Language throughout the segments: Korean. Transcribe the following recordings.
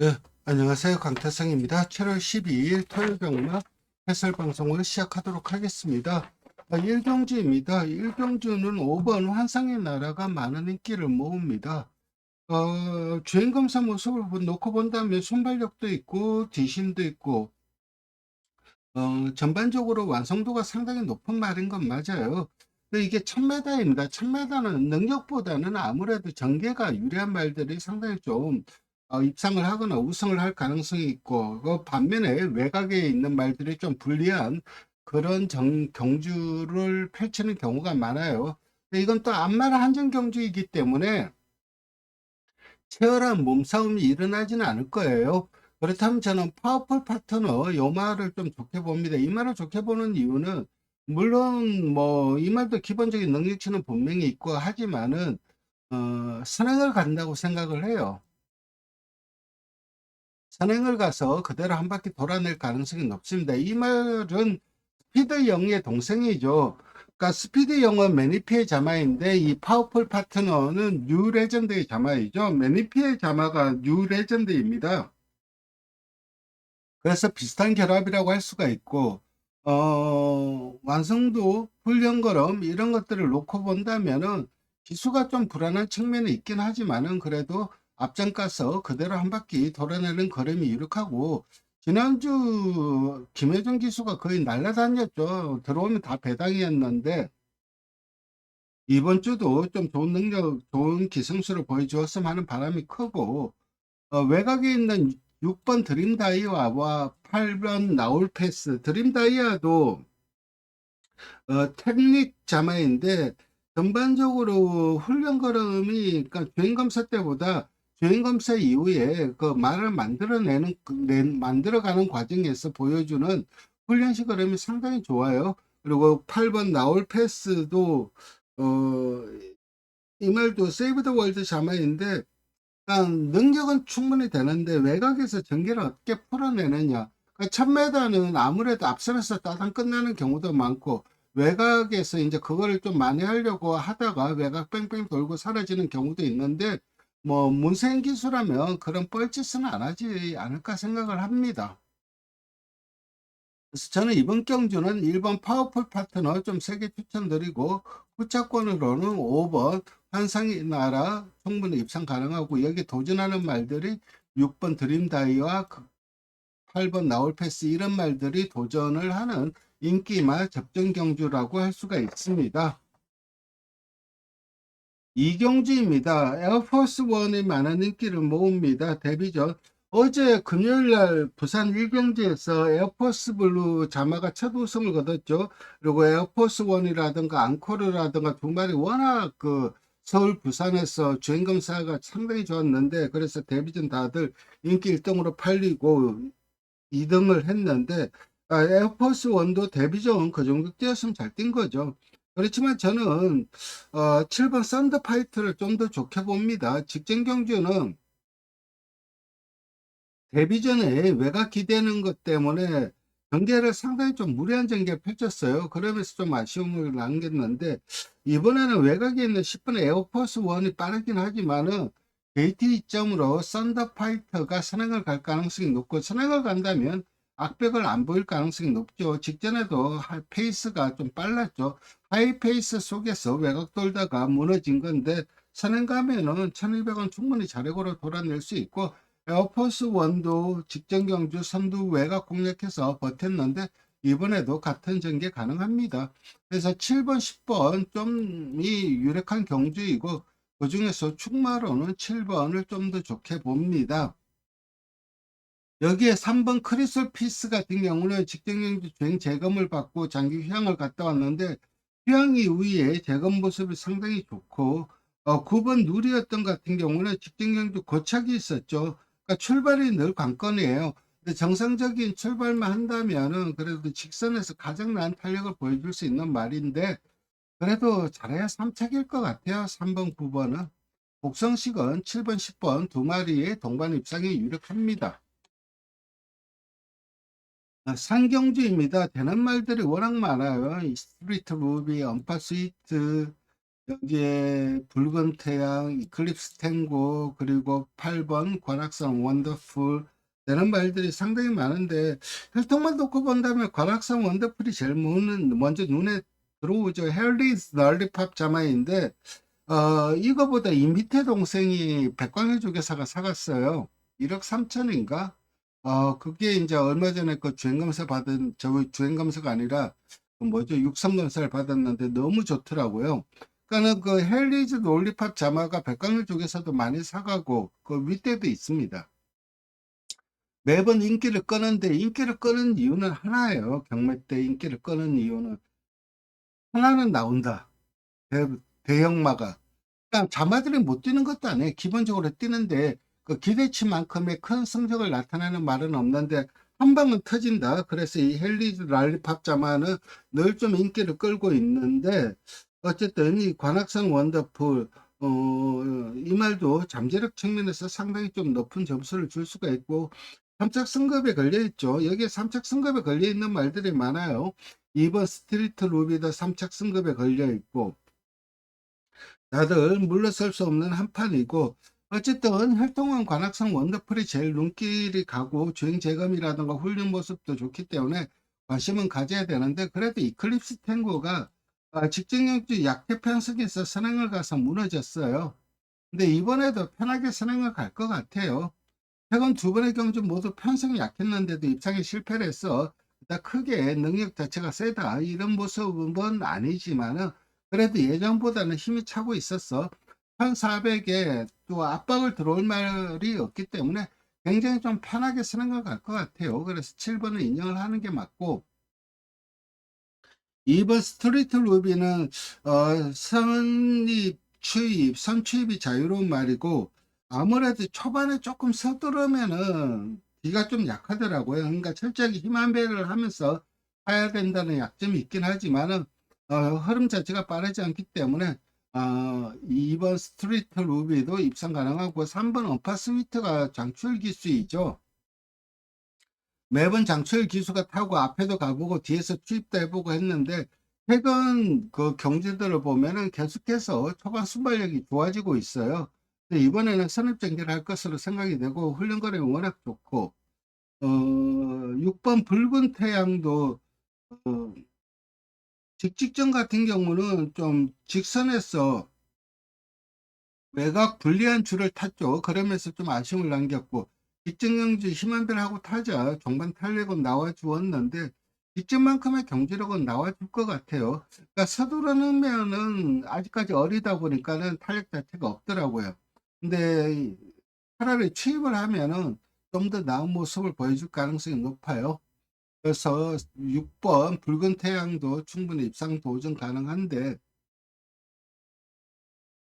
네, 안녕하세요. 강태성입니다. 7월 12일 토요일 경마 해설 방송을 시작하도록 하겠습니다. 아, 일경주입니다. 일경주는 5번 환상의 나라가 많은 인기를 모읍니다. 어, 주행 검사 모습을 보- 놓고 본다면 순발력도 있고 뒤심도 있고 어, 전반적으로 완성도가 상당히 높은 말인 건 맞아요. 이게 1000m입니다. 1000m는 능력보다는 아무래도 전개가 유리한 말들이 상당히 좀 어, 입상을 하거나 우승을 할 가능성이 있고 그 반면에 외곽에 있는 말들이 좀 불리한 그런 정, 경주를 펼치는 경우가 많아요. 이건 또 안마를 한정 경주이기 때문에 치열한 몸싸움이 일어나지는 않을 거예요. 그렇다면 저는 파워풀 파트너 요 말을 좀 좋게 봅니다. 이 말을 좋게 보는 이유는 물론 뭐 이 말도 기본적인 능력치는 분명히 있고 하지만은 어, 선행을 간다고 생각을 해요. 선행을 가서 그대로 한 바퀴 돌아낼 가능성이 높습니다. 이 말은 스피드 영의 동생이죠. 그러니까 스피드 영은 매니피의 자마인데 이 파워풀 파트너는 뉴 레전드의 자마이죠. 매니피의 자마가 뉴 레전드입니다. 그래서 비슷한 결합이라고 할 수가 있고 어, 완성도, 훈련 걸음 이런 것들을 놓고 본다면은 기수가 좀 불안한 측면이 있긴 하지만은 그래도 앞장 가서 그대로 한 바퀴 돌아내는 걸음이 유력하고 지난주 김혜정 기수가 거의 날라다녔죠. 들어오면 다 배당이었는데 이번 주도 좀 좋은 능력, 좋은 기승수를 보여주었으면 하는 바람이 크고 어, 외곽에 있는 6번 드림 다이아와 8번 나올 패스 드림 다이아도 어, 테크닉 자마인데 전반적으로 훈련 걸음이 그러니까 주행 검사 때보다 주행 검사 이후에 그 말을 만들어내는 만들어가는 과정에서 보여주는 훈련식 걸음이 상당히 좋아요. 그리고 8번 나올 패스도 어, 이 말도 세이브 더 월드 자마인데 그러니까 능력은 충분히 되는데 외곽에서 전개를 어떻게 풀어내느냐. 그러니까 1000m는 아무래도 앞선에서 따당 끝나는 경우도 많고 외곽에서 이제 그거를 좀 많이 하려고 하다가 외곽 뺑뺑 돌고 사라지는 경우도 있는데 뭐 문세인 기수라면 그런 뻘짓은 안 하지 않을까 생각을 합니다. 그래서 저는 이번 경주는 1번 파워풀 파트너 좀 세게 추천드리고 후차권으로는 5번 환상의 나라 충분히 입상 가능하고 여기 도전하는 말들이 6번 드림다이와 8번 나올 패스 이런 말들이 도전을 하는 인기말 접전 경주라고 할 수가 있습니다. 이경주입니다. 에어포스 원이 많은 인기를 모읍니다. 데뷔 전 어제 금요일 날 부산 일경주에서 에어포스 블루 자마가 첫 우승을 거뒀죠. 그리고 에어포스 원이라든가 앙코르라든가 두 마리 워낙 그 서울 부산에서 주행 검사가 상당히 좋았는데 그래서 데뷔전 다들 인기 1등으로 팔리고 2등을 했는데 아, 에어포스 원도 데뷔전 그 정도 뛰었으면 잘 뛴 거죠. 그렇지만 저는 어, 7번 썬더파이트를 좀 더 좋게 봅니다. 직전 경주는 데뷔 전에 외곽 기대는 것 때문에 전개를 상당히 좀 무리한 전개를 펼쳤어요. 그러면서 좀 아쉬움을 남겼는데 이번에는 외곽에 있는 10번 에어포스 원이 빠르긴 하지만은 게이트 이점으로 썬더파이터가 선행을 갈 가능성이 높고 선행을 간다면 악백을 안 보일 가능성이 높죠. 직전에도 하- 페이스가 좀 빨랐죠. 하이 페이스 속에서 외곽 돌다가 무너진 건데 선행 가면은 1200원 충분히 자력으로 돌아낼 수 있고 에어포스 원도 직전 경주 선두 외곽 공략해서 버텼는데 이번에도 같은 전개 가능합니다. 그래서 7번, 10번 좀 이 유력한 경주이고 그 중에서 축마로는 7번을 좀 더 좋게 봅니다. 여기에 3번 크리솔 피스 같은 경우는 직전 경주 주행 재검을 받고 장기 휴양을 갔다 왔는데 휴양 이후에 재검 모습이 상당히 좋고 어, 9번 누리였던 같은 경우는 직전 경주 고착이 있었죠. 그러니까 출발이 늘 관건이에요. 근데 정상적인 출발만 한다면은 그래도 직선에서 가장 나은 탄력을 보여줄 수 있는 말인데 그래도 잘해야 3착일 것 같아요. 3번, 9번은. 복성식은 7번, 10번 두 마리의 동반 입상이 유력합니다. 아, 상경주입니다. 되는 말들이 워낙 많아요. 이 스트리트 무비, 언파 스위트, 여기에 붉은 태양, 이클립스 탱고, 그리고 8번 관악산 원더풀 이런 말들이 상당히 많은데 혈통만 놓고 본다면 관악산 원더풀이 제일 먼저 눈에 들어오죠. 헬리스 널리팝 자마인데 어, 이거보다 이 밑에 동생이 백광일 조교사가 사갔어요. 1억 3천인가? 어, 그게 이제 얼마 전에 그 주행검사 받은, 저 주행검사가 아니라, 그 뭐죠? 육성검사를 받았는데 너무 좋더라고요. 그러니까는 그 헬리즈 롤리팝 자마가 백광일 쪽에서도 많이 사가고, 그 밑에도 있습니다. 매번 인기를 끄는데, 인기를 끄는 이유는 하나예요. 경매 때 인기를 끄는 이유는. 하나는 나온다. 대, 대형마가. 그러니까 자마들이 못 뛰는 것도 아니에요. 기본적으로 뛰는데 그 기대치만큼의 큰 성적을 나타내는 말은 없는데 한 방은 터진다. 그래서 이 헬리즈 랄리팝 자마는 늘좀 인기를 끌고 있는데 어쨌든 이 관악산 원더풀 어, 이 말도 잠재력 측면에서 상당히 좀 높은 점수를 줄 수가 있고 삼착 승급에 걸려 있죠. 여기에 삼착 승급에 걸려 있는 말들이 많아요. 2번 스트리트 루비도 삼착 승급에 걸려 있고 다들 물러설 수 없는 한판이고 어쨌든 활동한 관악산 원더풀이 제일 눈길이 가고 주행 재감이라든가 훈련 모습도 좋기 때문에 관심은 가져야 되는데 그래도 이클립스 탱고가 아, 직전경주 약태 편승에서 선행을 가서 무너졌어요. 근데 이번에도 편하게 선행을 갈 것 같아요. 최근 두 번의 경주 모두 편성이 약했는데도 입상에 실패를 해서 크게 능력 자체가 세다 이런 모습은 아니지만은 그래도 예전보다는 힘이 차고 있었어. 1400에 또 압박을 들어올 말이 없기 때문에 굉장히 좀 편하게 쓰는 것갈것 같아요. 그래서 7번을 인정을 하는 게 맞고 2번 스트리트 루비는 어, 선입, 추입, 선추입이 자유로운 말이고 아무래도 초반에 조금 서두르면은 뒤가 좀 약하더라고요. 그러니까 철저하게 힘한 배를 하면서 해야 된다는 약점이 있긴 하지만은 어, 흐름 자체가 빠르지 않기 때문에 어, 2번 스트리트 루비도 입상 가능하고 3번 어파 스위트가 장출 기수이죠. 매번 장출 기수가 타고 앞에도 가보고 뒤에서 투입도 해보고 했는데 최근 그 경제들을 보면은 계속해서 초반 순발력이 좋아지고 있어요. 근데 이번에는 선입 전개를 할 것으로 생각이 되고 훈련거리 워낙 좋고 어, 6번 붉은 태양도 어, 직직전 같은 경우는 좀 직선에서 외곽 불리한 줄을 탔죠. 그러면서 좀 아쉬움을 남겼고 직전경주 힘한별하고 타자 종반 탄력은 나와주었는데 직전만큼의 경지력은 나와줄 것 같아요. 그러니까 서두르면은 아직까지 어리다 보니까는 탄력 자체가 없더라고요. 근데 차라리 취입을 하면은 좀 더 나은 모습을 보여줄 가능성이 높아요. 그래서 6번 붉은 태양도 충분히 입상 도전 가능한데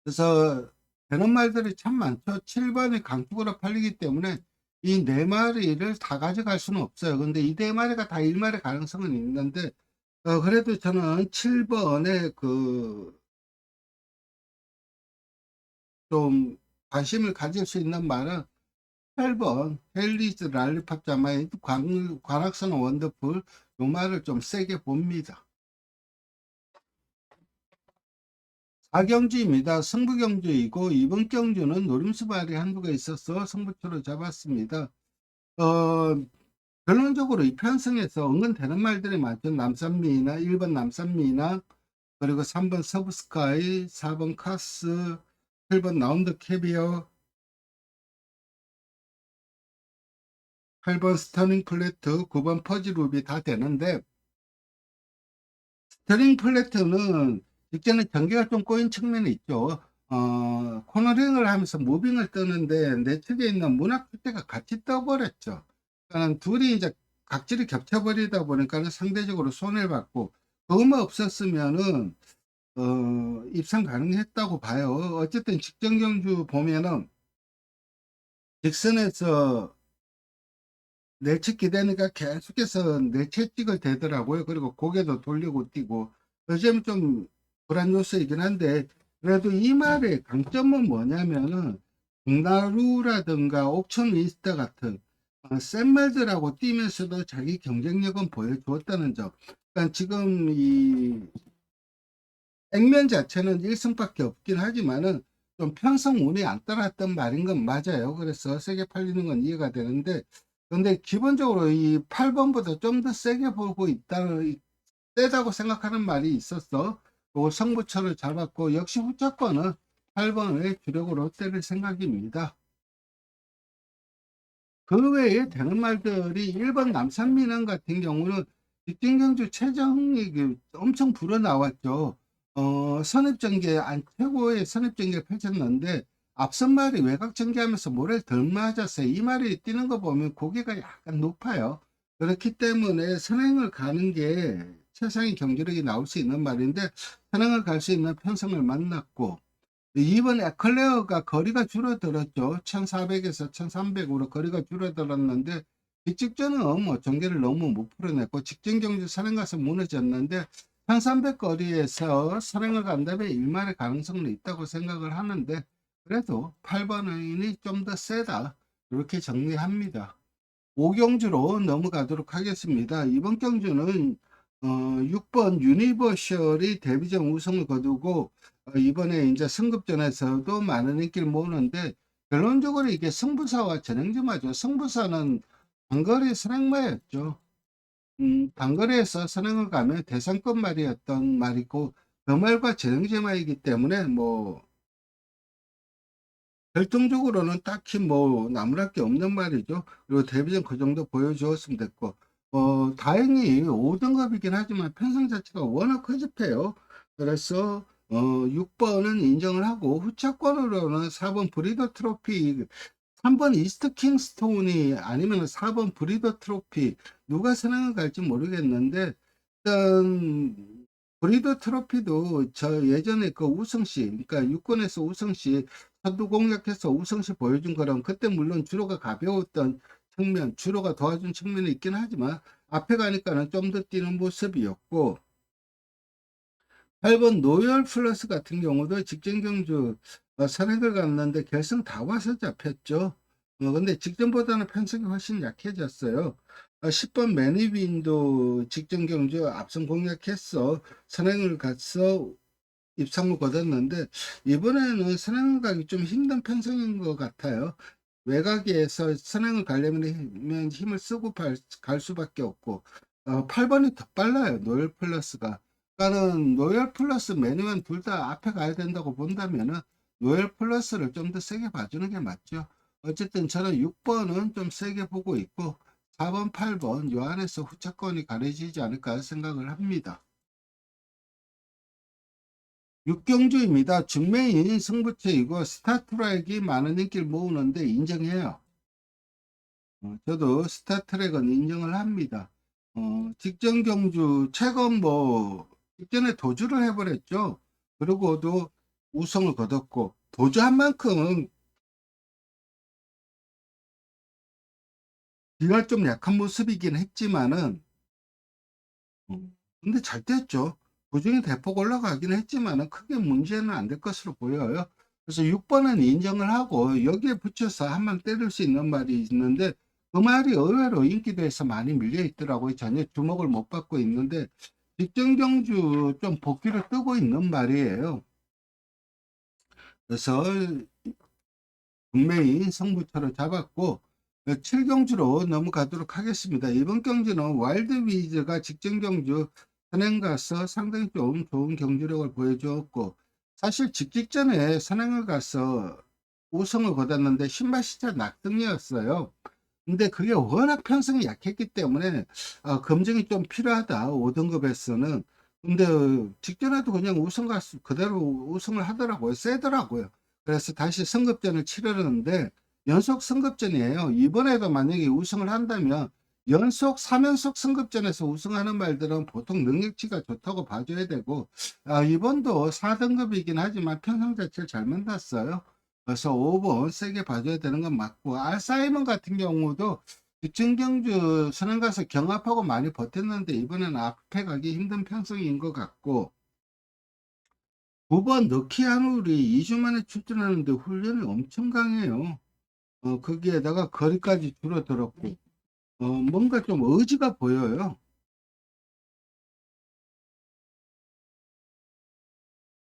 그래서 되는 말들이 참 많죠. 7번이 강축으로 팔리기 때문에 이 네 마리를 다 가져갈 수는 없어요. 근데 이 네 마리가 다 1마리 가능성은 있는데 어, 그래도 저는 7번에 그 좀 관심을 가질 수 있는 말은 8번 헬리즈 랄리팝 자마인 관, 관악산 원더풀 요 말을 좀 세게 봅니다. 4경주입니다. 승부경주이고 이번 경주는 노림수발이 한두가 있어서 승부처로 잡았습니다. 어, 결론적으로 이 편성에서 은근 되는 말들이 많죠. 남산미나 1번 남산미나 그리고 3번 서브스카이 4번 카스 7번 라운드 캐비어 8번 스터링 플래트, 9번 퍼지 루비 다 되는데 스터링 플래트는 직전에 전개가 좀 꼬인 측면이 있죠. 어, 코너링을 하면서 무빙을 뜨는데 내 측에 있는 문학 주대가 같이 떠버렸죠. 그러니까 둘이 이제 각질이 겹쳐버리다 보니까 상대적으로 손해를 받고 그것만 없었으면은 어, 입상 가능했다고 봐요. 어쨌든 직전 경주 보면은 직선에서 내측 기대니까 계속해서 내채찍을 대더라고요. 그리고 고개도 돌리고 뛰고 요즘 좀 불안 요소이긴 한데 그래도 이 말의 강점은 뭐냐면은 동나루라든가 옥천 윈스터 같은 어, 센 말들하고 뛰면서도 자기 경쟁력은 보여주었다는 점. 그러니까 지금 이 액면 자체는 1승밖에 없긴 하지만은 좀 편성 운이 안 따랐던 말인 건 맞아요. 그래서 세게 팔리는 건 이해가 되는데 근데 기본적으로 이 8번보다 좀 더 세게 보고 있다는 세다고 생각하는 말이 있었어. 그 성부처를 잡았고 역시 후차권은 8번을 주력으로 때릴 생각입니다. 그 외에 되는 말들이 1번 남산민원 같은 경우는 직진경주 최정이 그 엄청 불어나왔죠. 어, 선입전개, 안, 최고의 선입전개를 펼쳤는데, 앞선 말이 외곽 전개하면서 모래를 덜 맞았어요. 이 말이 뛰는 거 보면 고개가 약간 높아요. 그렇기 때문에 선행을 가는 게 최상의 경제력이 나올 수 있는 말인데, 선행을 갈 수 있는 편성을 만났고, 이번 에클레어가 거리가 줄어들었죠. 1400에서 1300으로 거리가 줄어들었는데, 이 직전은 뭐 전개를 너무 못 풀어냈고, 직전 경주 선행 가서 무너졌는데, 1300 거리에서 선행을 간다면 일말의 가능성은 있다고 생각을 하는데 그래도 8번이 좀 더 세다 이렇게 정리합니다. 5경주로 넘어가도록 하겠습니다. 이번 경주는 어, 6번 유니버셜이 데뷔전 우승을 거두고 어, 이번에 이제 승급전에서도 많은 인기를 모으는데 결론적으로 이게 승부사와 전형지마죠. 승부사는 단거리 선행마였죠. 음, 단거리에서 선행을 가면 대상권 말이었던 말이고 그 말과 재정제마이기 때문에 뭐 결정적으로는 딱히 뭐 나무랄 게 없는 말이죠. 그리고 데뷔전 그 정도 보여주었으면 됐고 어, 다행히 5등급이긴 하지만 편성 자체가 워낙 커집해요. 그래서 어, 6번은 인정을 하고 후차권으로는 4번 브리더 트로피 3번 이스트 킹스톤이 아니면 4번 브리더 트로피 누가 선행을 갈지 모르겠는데 일단 브리더 트로피도 저 예전에 그 우승시 그러니까 육군에서 우승시 선두 공략해서 우승시 보여준 거랑 그때 물론 주로가 가벼웠던 측면 주로가 도와준 측면이 있긴 하지만 앞에 가니까는 좀 더 뛰는 모습이었고 8번 노열 플러스 같은 경우도 직전 경주 어, 선행을 갔는데 결승 다 와서 잡혔죠. 어, 근데 직전보다는 편성이 훨씬 약해졌어요. 어, 10번 매니빈도 직전 경주 앞선 공략했어. 선행을 갔어. 입상을 거뒀는데 이번에는 선행을 가기 좀 힘든 편성인 것 같아요. 외곽에서 선행을 가려면 힘을 쓰고 갈 수밖에 없고 어, 8번이 더 빨라요. 노열 플러스가. 그러니까는 노열 플러스 매니만 둘다 앞에 가야 된다고 본다면은 노열 플러스를 좀 더 세게 봐주는 게 맞죠. 어쨌든 저는 6번은 좀 세게 보고 있고 4번, 8번 요 안에서 후차권이 가려지지 않을까 생각을 합니다. 6경주입니다. 중매인 승부처이고 스타트랙이 많은 인기를 모으는데 인정해요. 어, 저도 스타트랙은 인정을 합니다. 어, 직전 경주 최근 뭐 직전에 도주를 해버렸죠. 그리고도 우승을 거뒀고 도주한 만큼 기가 좀 약한 모습이긴 했지만은 음, 근데 잘 됐죠. 부중이 대폭 올라가긴 했지만은 크게 문제는 안 될 것으로 보여요. 그래서 6번은 인정을 하고 여기에 붙여서 한 번 때릴 수 있는 말이 있는데 그 말이 의외로 인기도에서 많이 밀려 있더라고요. 전혀 주목을 못 받고 있는데 직전 경주 좀 복귀를 뜨고 있는 말이에요. 그래서 분명히 성부처를 잡았고 7경주로 넘어가도록 하겠습니다. 이번 경주는 와일드 위즈가 직전 경주 선행 가서 상당히 좀 좋은 경주력을 보여주었고 사실 직직전에 선행을 가서 우승을 거뒀는데 신발 시차 낙등이었어요. 근데 그게 워낙 편성이 약했기 때문에 어, 검증이 좀 필요하다 5등급에서는. 근데 직전에도 그냥 우승 가수 그대로 우승을 하더라고요. 세더라고요. 그래서 다시 승급전을 치르는데 연속 승급전이에요. 이번에도 만약에 우승을 한다면 연속 3연속 승급전에서 우승하는 말들은 보통 능력치가 좋다고 봐줘야 되고 아, 이번도 4등급이긴 하지만 편성 자체를 잘 만났어요. 그래서 5번 세게 봐줘야 되는 건 맞고 알사이먼 같은 경우도 주천경주 선행 가서 경합하고 많이 버텼는데 이번에는 앞에 가기 힘든 편성인 것 같고 9번 너키아누리 2주 만에 출전하는데 훈련이 엄청 강해요. 어, 거기에다가 거리까지 줄어들었고 어, 뭔가 좀 의지가 보여요.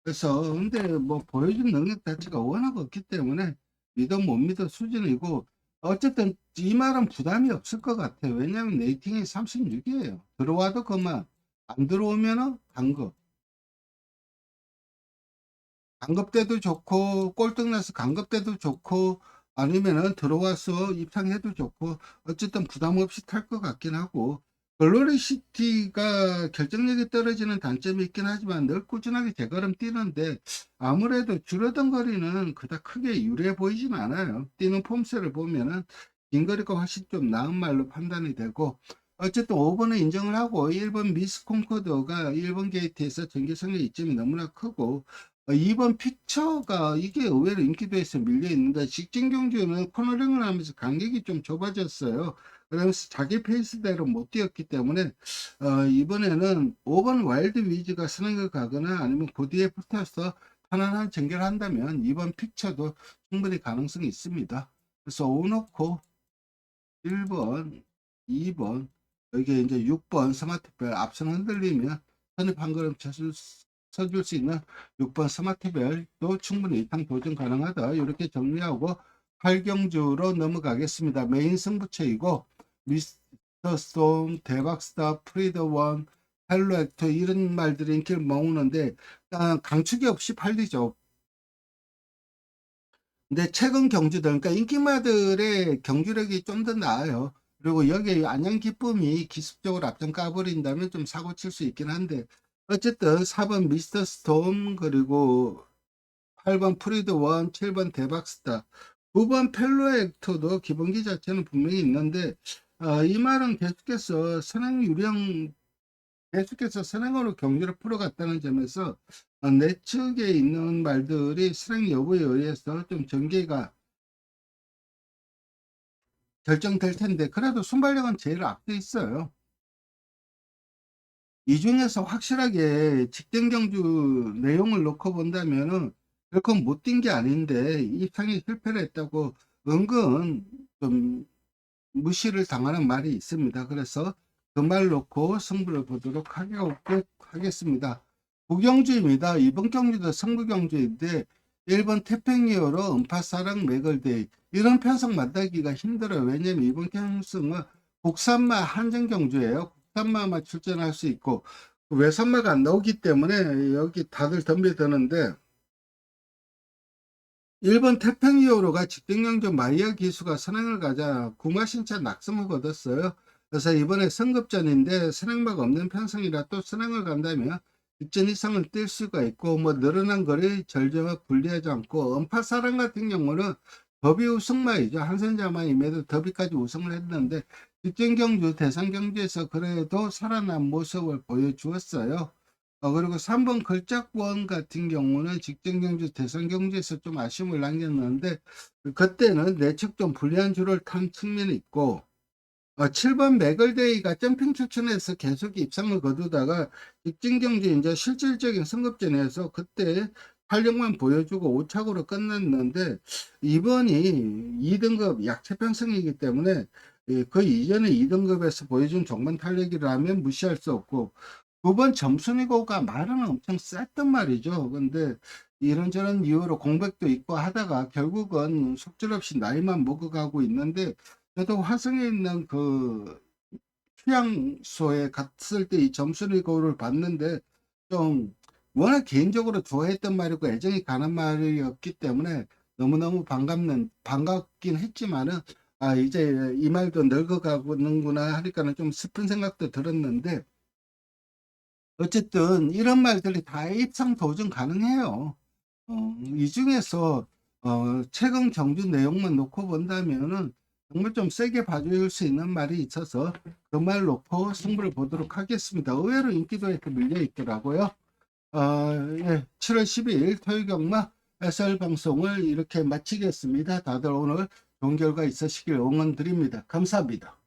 그래서 근데 뭐 보여준 능력 자체가 워낙 없기 때문에 믿어 못 믿어 수준이고 어쨌든 이 말은 부담이 없을 것 같아요. 왜냐하면 레이팅이 36이에요. 들어와도 그만 안 들어오면은 강급. 강급 때도 좋고 꼴등 나서 강급 때도 좋고 아니면은 들어와서 입상해도 좋고 어쨌든 부담 없이 탈 것 같긴 하고 글로리시티가 결정력이 떨어지는 단점이 있긴 하지만 늘 꾸준하게 재걸음 뛰는데 아무래도 줄어든 거리는 그닥 크게 유리해 보이진 않아요. 뛰는 폼새를 보면은 긴 거리가 훨씬 좀 나은 말로 판단이 되고 어쨌든 5번은 인정을 하고 1번 미스 콩코드가 1번 게이트에서 전개성의 이점이 너무나 크고 어, 2번 피처가 이게 의외로 인기도에서 밀려 있는데 직진 경주는 코너링을 하면서 간격이 좀 좁아졌어요. 그러면서 자기 페이스대로 못 뛰었기 때문에 어, 이번에는 5번 와일드 위즈가 스낵을 가거나 아니면 그 뒤에 붙어서 편안한 전개를 한다면 2번 피처도 충분히 가능성이 있습니다. 그래서 5 놓고 1번, 2번, 여기 이제 6번 스마트별 앞선 흔들리면 선입 한 걸음 쳐줄, 수- 서줄 수 있는 6번 스마트별도 충분히 이탕 도전 가능하다. 이렇게 정리하고 8경주로 넘어가겠습니다. 메인 승부처이고 미스터 스톰, 대박스타, 프리더원, 헬로액터 이런 말들이 인기를 아, 강축이 없이 팔리죠. 근데 최근 경주들, 그러니까 인기마들의 경주력이 좀 더 나아요. 그리고 여기에 안녕 기쁨이 기습적으로 앞전 까버린다면 좀 사고 칠 수 있긴 한데 어쨌든 4번 미스터 스톰 그리고 8번 프리드 원, 7번 대박스타, 9번 펠로 액터도 기본기 자체는 분명히 있는데 어, 이 말은 계속해서 선행 유령 계속해서 선행으로 경기를 풀어갔다는 점에서 어, 내 측에 있는 말들이 선행 여부에 의해서 좀 전개가 결정될 텐데 그래도 순발력은 제일 앞서 있어요. 이 중에서 확실하게 직전 경주 내용을 놓고 본다면은 결코 못 뛴 게 아닌데 입상에 실패를 했다고 은근 좀 무시를 당하는 말이 있습니다. 그래서 그 말 놓고 승부를 보도록 하겠- 하겠습니다. 구경주입니다. 이번 경주도 승부 경주인데 1번 태평이어로 음파사랑 매걸데이 이런 편성 만들기가 힘들어요. 왜냐면 이번 편성은 국산마 한정 경주예요. 국산마만 출전할 수 있고 외산마가 안 나오기 때문에 여기 다들 덤벼드는데 1번 태평이오로가 직등경주 마이어 기수가 선행을 가자 구마신차 낙성을 거뒀어요. 그래서 이번에 선급전인데 선행마가 없는 편성이라 또 선행을 간다면 직전 이상을 뛸 수가 있고 뭐 늘어난 거리 절저가 불리하지 않고 음파사랑 같은 경우는 더비 우승마이죠. 한선자마임에도 더비까지 우승을 했는데 직전 경주 대상 경주에서 그래도 살아난 모습을 보여주었어요. 어, 그리고 3번 걸작원 같은 경우는 직전 경주 대선 경주에서 좀 아쉬움을 남겼는데 그때는 내측 좀 불리한 줄을 탄 측면이 있고 어, 7번 맥을데이가 점핑 추천해서 계속 입상을 거두다가 직진 경주 이제 실질적인 승급전에서 그때 활력만 보여주고 5착으로 끝났는데 이번이 2등급 약체 편성이기 때문에 예, 그 이전에 2등급에서 보여준 종반 탄력이라면 무시할 수 없고 9번 점순이고가 말은 엄청 셌단 말이죠. 근데 이런저런 이유로 공백도 있고 하다가 결국은 속절없이 나이만 먹어가고 있는데 저도 화성에 있는 그 휴양소에 갔을 때 이 점순이고를 봤는데 좀 워낙 개인적으로 좋아했던 말이고 애정이 가는 말이었기 때문에 너무너무 반갑는 반갑긴 했지만은 아 이제 이 말도 늙어가는구나 하니까는 좀 슬픈 생각도 들었는데 어쨌든 이런 말들이 다 입상 도전 가능해요. 어, 이 중에서 어, 최근 경주 내용만 놓고 본다면은 정말 좀 세게 봐줄 수 있는 말이 있어서 그 말 놓고 승부를 보도록 하겠습니다. 의외로 인기도에 밀려 있더라고요. 어, 예, 7월 12일 토요일 경마 SR 방송을 이렇게 마치겠습니다. 다들 오늘 좋은 결과 있으시길 응원 드립니다. 감사합니다.